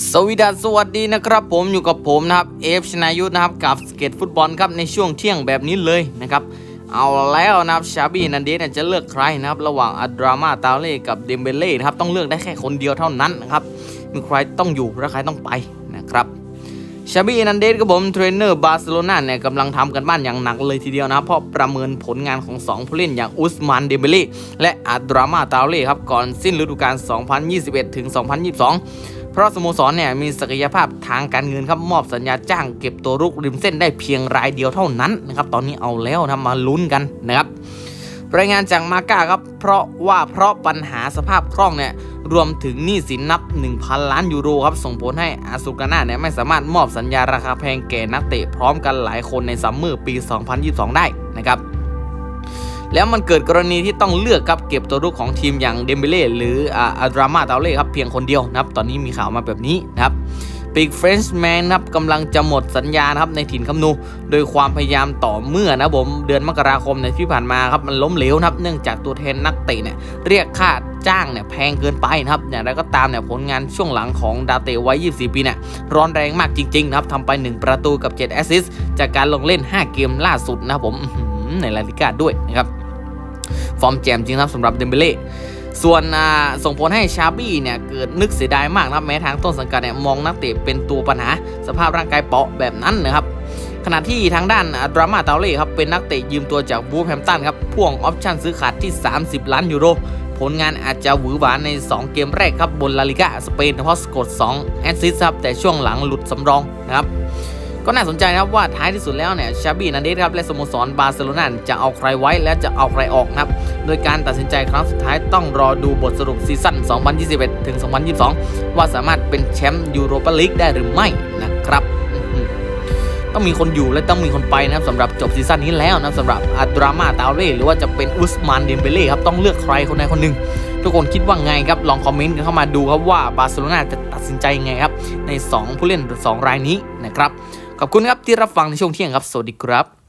สวีดัสสวัสดีนะครับผมอยู่กับผมนะครับเอฟชนายุทธนะครับกับสเก็ตฟุตบอลครับในช่วงเที่ยงแบบนี้เลยนะครับเอาแล้วนะครับชาบีนันเดสจะเลือกใครนะครับระหว่างอัดรามาตาเล่กับเดมเบเล่นะครับต้องเลือกได้แค่คนเดียวเท่านั้นนะครับมีใครต้องอยู่และใครต้องไปนะครับชาบีนันเดสกับผมเทรนเนอร์บาร์เซโลนาเนี่ยกำลังทำกันบ้านอย่างหนักเลยทีเดียวนะครับเพราะประเมินผลงานของ 2 ผู้เล่นอย่างอุสมานเดมเบเล่และอัดรามาตาเล่ครับก่อนสิ้นฤดูกาล 2021ถึง2022 เพราะสโมสรเนี่ยมีศักยภาพทางการเงินครับมอบสัญญาจ้างเก็บตัวรุกริมเส้นได้เพียงรายเดียวเท่านั้นนะครับตอนนี้เอาแล้วนะมาลุ้นกันนะครับรายงานจากมาก้าครับ เพราะว่าเพราะปัญหาสภาพคล่องเนี่ยรวมถึงหนี้สินนับ 1,000 ล้านยูโรครับ ส่งผลให้อาซูกาน่าเนี่ยไม่สามารถมอบสัญญาราคาแพงแก่นักเตะพร้อมกันหลายคนในซัมเมอร์ปี 2022 ได้นะครับ แล้วมันเกิดกรณีที่ต้องเลือกครับเก็บตัวรุกของทีมอย่างเดมเบเล่หรืออ่าดรามาตาเล่ครับเพียงคนเดียวนะครับตอนนี้มีข่าวมาแบบนี้นะครับปีกเฟรนช์แมนนะครับกำลังจะหมดสัญญาครับในถิ่นคำนู โดยความพยายามต่อเมื่อนะผมเดือนมกราคมในที่ผ่านมาครับมันล้มเหลวนะครับเนื่องจากตัวแทนนักเตะเนี่ยเรียกค่าจ้างเนี่ยแพงเกินไปนะครับอย่างไรก็ตามเนี่ยผลงานช่วงหลังของดาเตวัย 24 ปีเนี่ยร้อนแรงมากจริงๆนะครับทำไป 1 ประตูกับ 7 แอสซิสต์จากการลงเล่น 5 เกมล่าสุดนะครับผมในลาลิกาด้วยนะครับ ฟอร์มแจมจริงครับสำหรับเดมเบเล่ส่วนส่งผลให้ชาบี้เนี่ยเกิดนึกเสียดายมากนะครับแม้ทางต้นสังกัดเนี่ยมองนักเตะเป็นตัวปัญหา สภาพร่างกายเปราะแบบนั้นนะครับขณะที่ทางด้านดราม่าเตาเล่ครับเป็นนักเตะยืมตัวจากบูแฮมตันครับพ่วงออปชั่นซื้อขาดที่ 30 ล้านยูโร ผลงานอาจจะหวือหวาใน 2 เกมแรกครับบนลาลิกาสเปนเพราะสกด2แอสซิสต์ครับแต่ช่วงหลังหลุดสำรองนะครับ ก็น่าสนใจนะครับว่าท้ายที่สุดแล้วเนี่ยชาบีนันเดสครับและสโมสรบาร์เซโลนาจะเอาใครไว้และจะเอาใครออกครับ โดยการตัดสินใจครั้งสุดท้ายต้องรอดูบทสรุปซีซั่น 2021 ถึง 2022 ว่าสามารถเป็นแชมป์ยูโรปาลีกได้หรือไม่นะครับต้องมีคนอยู่และต้องมีคนไปนะครับสำหรับจบซีซั่นนี้แล้วนะสำหรับอัดรามาตาเร่หรือว่าจะเป็นอุสมานเดมเบเล่ครับต้องเลือกใครคนใดคนหนึ่งทุกคนคิดว่าไงครับ ลองคอมเมนต์กันเข้ามาดูครับว่าบาร์เซโลนาจะตัดสินใจยังไงครับ ใน 2 ผู้เล่น 2 รายนี้นะครับ ขอบคุณครับที่รับฟังในช่วงเที่ยงครับ สวัสดีครับ